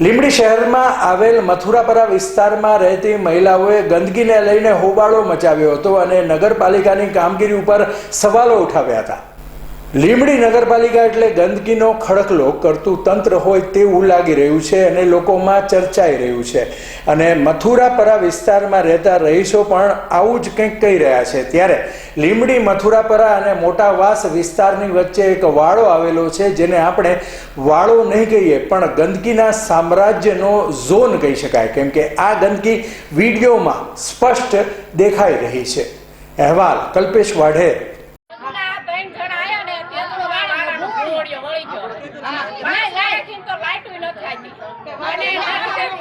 લીંબડી શહેરમાં આવેલ મથુરાપરા વિસ્તારમાં રહેતી મહિલાઓએ ગંદકીને લઈને હોબાળો મચાવ્યો હતો અને નગરપાલિકાની કામગીરી ઉપર સવાલો ઉઠાવ્યા હતા. લીંબડી નગરપાલિકા એટલે ગંદકીનો ખડકલો, કરતું તંત્ર હોય તેવું લાગી રહ્યું છે અને લોકોમાં ચર્ચાઈ રહ્યું છે. અને મથુરાપરા વિસ્તારમાં રહેતા રહીશો પણ આવું જ કંઈક કહી રહ્યા છે. ત્યારે લીંબડી, મથુરાપરા અને મોટા વાસ વિસ્તારની વચ્ચે એક વાળો આવેલો છે, જેને આપણે વાળો નહીં કહીએ, પણ ગંદકીના સામ્રાજ્યનો ઝોન કહી શકાય. કેમ કે આ ગંદકી વિડીયોમાં સ્પષ્ટ દેખાઈ રહી છે. અહેવાલ કલ્પેશ વાઢેર. વાળાનો વળી ગયો. હા, ભાઈ તો લાઈટું નથી આવતી. અને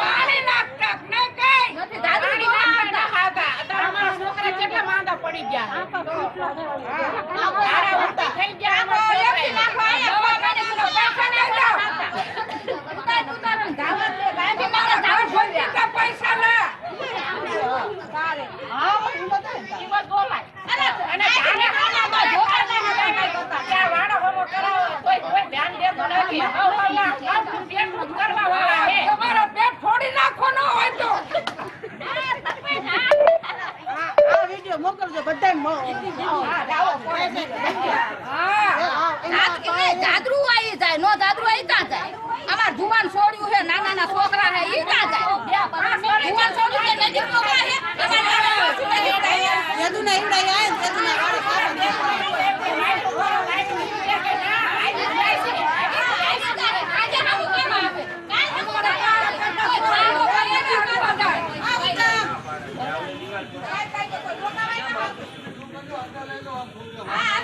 પાણી નાખતા, ને કાંઈ. પાણી નાખતા ના ખાતા. છોકરા કેટલા માંદા પડી ગયા. તમારો પેટ ફોડી નાખવાનો હોય તો. આ વિડિયો મોકલજો. હા. જાદુ 刚才这网红在